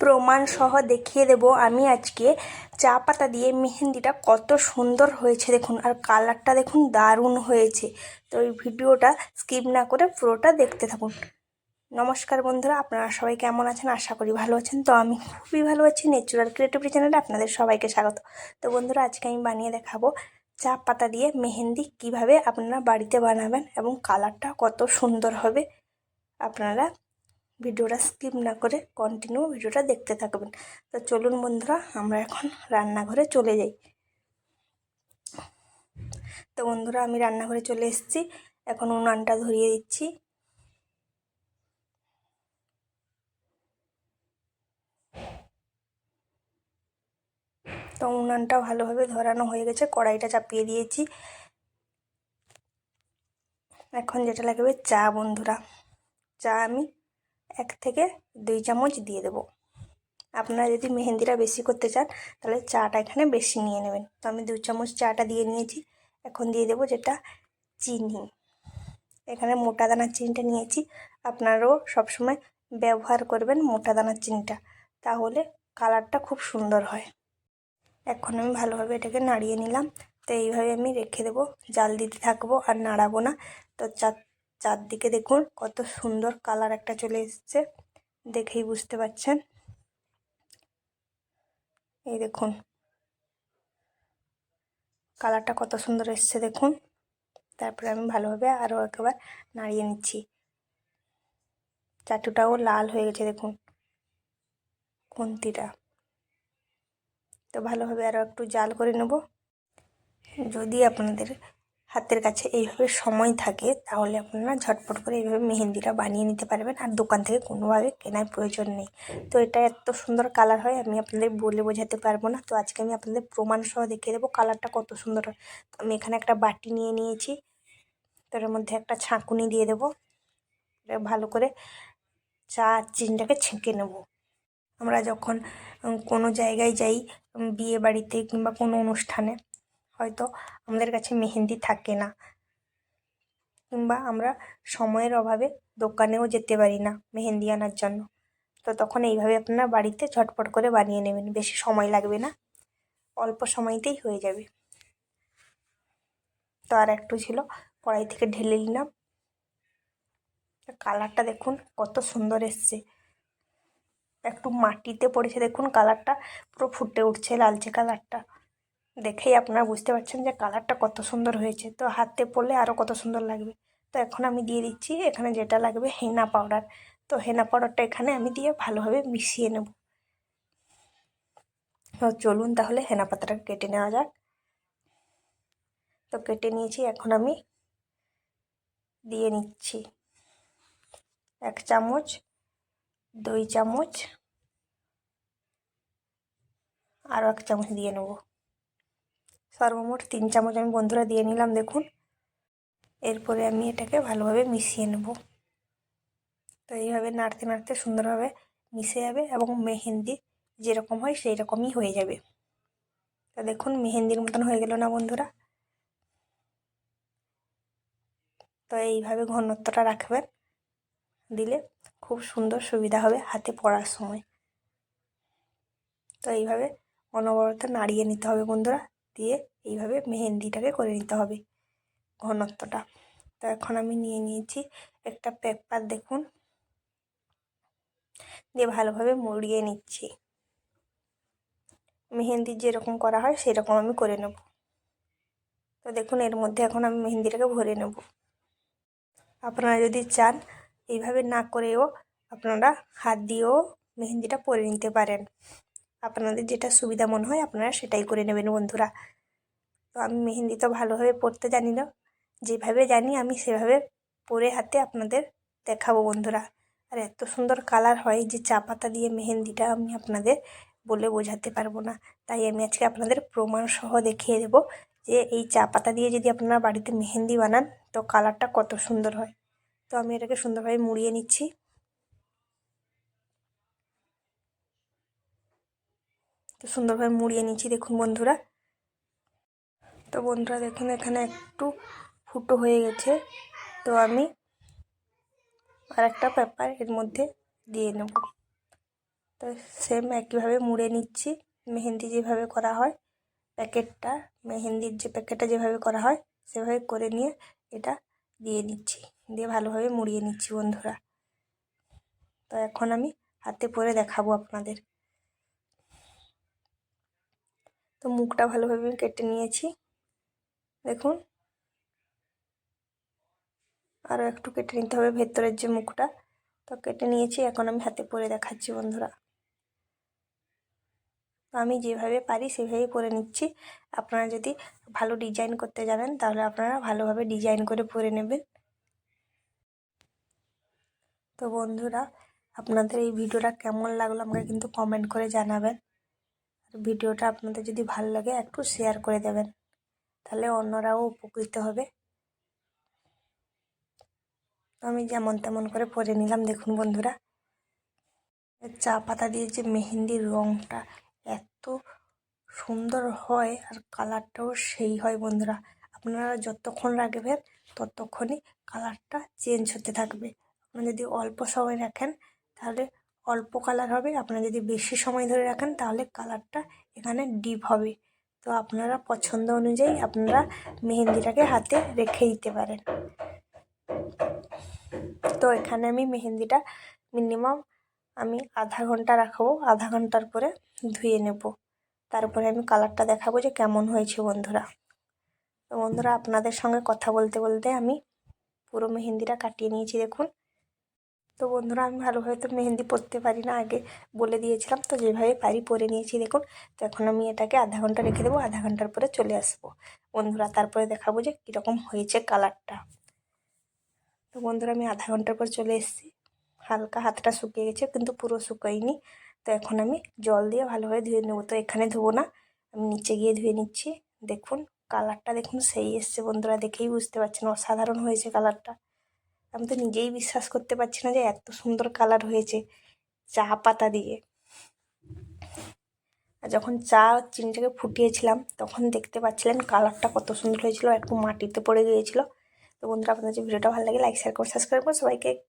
প্রমাণ সহ দেখিয়ে দেব। আমি আজকে চা পাতা দিয়ে মেহেন্দিটা কত সুন্দর হয়েছে দেখুন, আর কালারটা দেখুন দারুণ হয়েছে। তো এই ভিডিওটা স্কিপ না করে পুরোটা দেখতে থাকুন। নমস্কার বন্ধুরা, আপনারা সবাই কেমন আছেন? আশা করি ভালো আছেন। তো আমি খুবই ভালো আছি। ন্যাচুরাল ক্রিয়েটিভিটি চ্যানেলে আপনাদের সবাইকে স্বাগত। তো বন্ধুরা, আজকে আমি বানিয়ে দেখাবো চা পাতা দিয়ে মেহেন্দি কীভাবে আপনারা বাড়িতে বানাবেন এবং কালারটা কত সুন্দর হবে। আপনারা ভিডিওটা স্কিপ না করে কন্টিনিউ ভিডিওটা দেখতে থাকবেন। তো চলুন বন্ধুরা, আমরা এখন রান্নাঘরে চলে যাই। তো বন্ধুরা, আমি রান্নাঘরে চলে এসেছি। এখন উনানটা ধরিয়ে দিচ্ছি। তো উনানটা ভালোভাবে ধরানো হয়ে গেছে, কড়াইটা চাপিয়ে দিয়েছি। এখন যেটা লাগবে চা বন্ধুরা। চা আমি এক থেকে দুই চামচ দিয়ে দেবো। আপনারা যদি মেহেন্দিটা বেশি করতে চান, তাহলে চাটা এখানে বেশি নিয়ে নেবেন। তো আমি দু চামচ চাটা দিয়ে নিয়েছি। এখন দিয়ে দেবো যেটা চিনি। এখানে মোটা দানার চিনিটা নিয়েছি। আপনারাও সবসময় ব্যবহার করবেন মোটা দানার চিনিটা, তাহলে কালারটা খুব সুন্দর হয়। এখন আমি ভালোভাবে এটাকে নাড়িয়ে নিলাম। তো এইভাবে আমি রেখে দেবো। জাল দিতে থাকব আর নাড়াবো না। তো চার চারদিকে দেখুন কত সুন্দর কালার একটা চলে এসছে। দেখেই বুঝতে পারছেন। এই দেখুন। কালারটা কত সুন্দর এসছে দেখুন। তারপরে আমি ভালোভাবে আরও একবার নাড়িয়ে নিচ্ছি। চাটুটাও লাল হয়ে গেছে দেখুন। খুন্তিটা। তো ভালোভাবে আরও একটু জাল করে নেব। যদি আপনাদের হাতের কাছে এইভাবে সময় থাকে, তাহলে আপনারা ঝটপট করে এইভাবে মেহেন্দিটা বানিয়ে নিতে পারবেন। আর দোকান থেকে কোনোভাবে কেনার প্রয়োজন নেই। তো এটা এত সুন্দর কালার হয়, আমি আপনাদের বলে বোঝাতে পারব না। তো আজকে আমি আপনাদের প্রমাণ সহ দেখিয়ে দেবো কালারটা কত সুন্দর হয়। আমি এখানে একটা বাটি নিয়ে নিয়েছি। তার মধ্যে একটা ছাঁকুনি দিয়ে দেবো। ভালো করে চা চিনিটাকে ছেঁকে নেব। আমরা যখন কোনো জায়গায় যাই বিয়ে বাড়িতে কিংবা কোনো অনুষ্ঠানে হয়তো আমাদের কাছে মেহেন্দি থাকে না। কিংবা আমরা সময়ের অভাবে দোকানেও যেতে পারি না মেহেন্দি আনার জন্য। তো তখন এইভাবে আপনারা বাড়িতে ঝটপট করে বানিয়ে নেবেন, বেশি সময় লাগবে না, অল্প সময়তেই হয়ে যাবে। তো আর একটু ছিল, কড়াই থেকে ঢেলে নিলাম। কালারটা দেখুন কত সুন্দর এসছে। একটু মাটিতে পড়েছে দেখুন, কালারটা পুরো ফুটে উঠছে, লালচে কালারটা। দেখেই আপনারা বুঝতে পারছেন যে কালারটা কত সুন্দর হয়েছে। তো হাতে পড়লে আরও কত সুন্দর লাগবে। তো এখন আমি দিয়ে দিচ্ছি, এখানে যেটা লাগবে হেনা পাউডার। তো হেনা পাউডারটা এখানে আমি দিয়ে ভালোভাবে মিশিয়ে নেব। তো চলুন তাহলে হেনা পাতাটা কেটে নেওয়া যাক। তো কেটে নিয়েছি, এখন আমি দিয়ে নিচ্ছি এক চামচ, দুই চামচ আরও এক চামচ দিয়ে নেব। সর্বমোট তিন চামচ আমি বন্ধুরা দিয়ে নিলাম, দেখুন। এরপরে আমি এটাকে ভালোভাবে মিশিয়ে নেব। তো এইভাবে নাড়তে নাড়তে সুন্দরভাবে মিশে যাবে এবং মেহেন্দি যেরকম হয় সেই রকমই হয়ে যাবে। তো দেখুন, মেহেন্দির মতন হয়ে গেল না বন্ধুরা। তো এইভাবে ঘনত্বটা রাখবেন, দিলে খুব সুন্দর সুবিধা হবে হাতে পড়ার সময়। তো এইভাবে অনবরত নাড়িয়ে নিতে হবে বন্ধুরা, দিয়ে এইভাবে মেহেন্দিটাকে করে নিতে হবে ঘনত্বটা। তো এখন আমি নিয়ে নিয়েছি একটা পেপার, দেখুন। দিয়ে ভালোভাবে মুড়িয়ে নিচ্ছি। মেহেন্দি যেরকম করা হয় সেরকম আমি করে নেব। তো দেখুন, এর মধ্যে এখন আমি মেহেন্দিটাকে ভরে নেব। আপনারা যদি চান, এইভাবে না করেও আপনারা হাত দিয়েও মেহেন্দিটা পরে নিতে পারেন। আপনাদের যেটা সুবিধা মনে হয়, আপনারা সেটাই করে নেবেন বন্ধুরা। তো আমি মেহেন্দি তো ভালোভাবে পরতে জানি না। যেভাবে জানি আমি সেভাবে পরে হাতে আপনাদের দেখাবো বন্ধুরা। আর এত সুন্দর কালার হয় যে চা পাতা দিয়ে মেহেন্দিটা আমি আপনাদের বলে বোঝাতে পারব না। তাই আমি আজকে আপনাদের প্রমাণ সহ দেখিয়ে দেব যে এই চা পাতা দিয়ে যদি আপনারা বাড়িতে মেহেন্দি বানান তো কালারটা কত সুন্দর হয়। তো আমি এটাকে সুন্দরভাবে মুড়িয়ে নিচ্ছি। তো সুন্দরভাবে মুড়িয়ে নিচ্ছি, দেখুন বন্ধুরা। তো বন্ধুরা দেখুন, এখানে একটু ফুটো হয়ে গেছে। তো আমি আর একটা পেপার এর মধ্যে দিয়ে নেব। তো সেম একইভাবে মুড়ে নিচ্ছি। মেহেন্দি যেভাবে করা হয়, প্যাকেটটা, মেহেন্দির যে প্যাকেটটা যেভাবে করা হয়, সেভাবে করে নিয়ে এটা দিয়ে নিচ্ছি দিয়ে ভালোভাবে মুড়িয়ে নিচ্ছি বন্ধুরা। তো এখন আমি হাতে পরে দেখাবো আপনাদের। তো মুখটা ভালোভাবে কেটে নিয়েছি। দেখুন। আরও একটু কেটে নিতে হবে ভেতরের যে মুখটা। তো কেটে নিয়েছি, এখন আমি হাতে পরে দেখাচ্ছি বন্ধুরা। তো আমি যেভাবে পারি সেভাবেই পরে নিচ্ছি। আপনারা যদি ভালো ডিজাইন করতে জানেন তাহলে আপনারা ভালোভাবে ডিজাইন করে পরে নেবেন। তো বন্ধুরা, আপনাদের এই ভিডিওটা কেমন লাগল আমাকে কিন্তু কমেন্ট করে জানাবেন। আর ভিডিওটা আপনাদের যদি ভালো লাগে, একটু শেয়ার করে দেবেন। তাহলে অন্যরাও উপকৃত হবে। আমি যেমন তেমন করে পরে নিলাম, দেখুন বন্ধুরা। চা পাতা দিয়ে যে মেহেন্দির রঙটা এত সুন্দর হয় আর কালারটাও সেই হয় বন্ধুরা। আপনারা যতক্ষণ রাখবেন, ততক্ষণই কালারটা চেঞ্জ হতে থাকবে। আপনারা যদি অল্প সময় রাখেন, তাহলে অল্প কালার হবে। আপনারা যদি বেশি সময় ধরে রাখেন, তাহলে কালারটা এখানে ডিপ হবে। তো আপনারা পছন্দ অনুযায়ী আপনারা মেহেন্দিটাকে হাতে রেখে দিতে পারেন। তো এখানে আমি মেহেন্দিটা মিনিমাম আমি আধা ঘণ্টা রাখব, আধা ঘণ্টার পরে ধুয়ে নেব। তারপরে আমি কালারটা দেখাবো যে কেমন হয়েছে বন্ধুরা। তো বন্ধুরা আপনাদের সঙ্গে কথা বলতে বলতে আমি পুরো মেহেন্দিটা কাটিয়ে নিয়েছি দেখুন। তো বন্ধুরা, আমি ভালোভাবে তো মেহেন্দি পরতে পারি না, আগে বলে দিয়েছিলাম। তো যেভাবে পারি পরে নিয়েছি, দেখুন। তো এখন আমি এটাকে আধা ঘণ্টা রেখে দেবো, আধা ঘণ্টার পরে চলে আসব। বন্ধুরা, তারপরে দেখাবো যে কীরকম হয়েছে কালারটা। তো বন্ধুরা, আমি আধা ঘণ্টার পর চলে এসেছি। হালকা হাতটা শুকিয়ে গেছে, কিন্তু পুরো শুকায়নি। তো এখন আমি জল দিয়ে ভালোভাবে ধুয়ে নেব। তো এখানে ধোবো না, আমি নিচে গিয়ে ধুয়ে নিচ্ছি। দেখুন, কালারটা দেখুন, সেই এসছে বন্ধুরা, দেখেই বুঝতে পারছেন, অসাধারণ হয়েছে কালারটা। আমি তো নিজেই বিশ্বাস করতে পারছি না যে এত সুন্দর কালার হয়েছে চা পাতা দিয়ে। আর যখন চা চিনিটাকে ফুটিয়েছিলাম, তখন দেখতে পাচ্ছিলেন কালারটা কত সুন্দর হয়েছিল একটু মাটিতে পড়ে গিয়েছিল। তো বন্ধুরা, আপনাদের ভিডিওটা ভালো লাগে লাইক শেয়ার করে সাবস্ক্রাইব করুন সবাইকে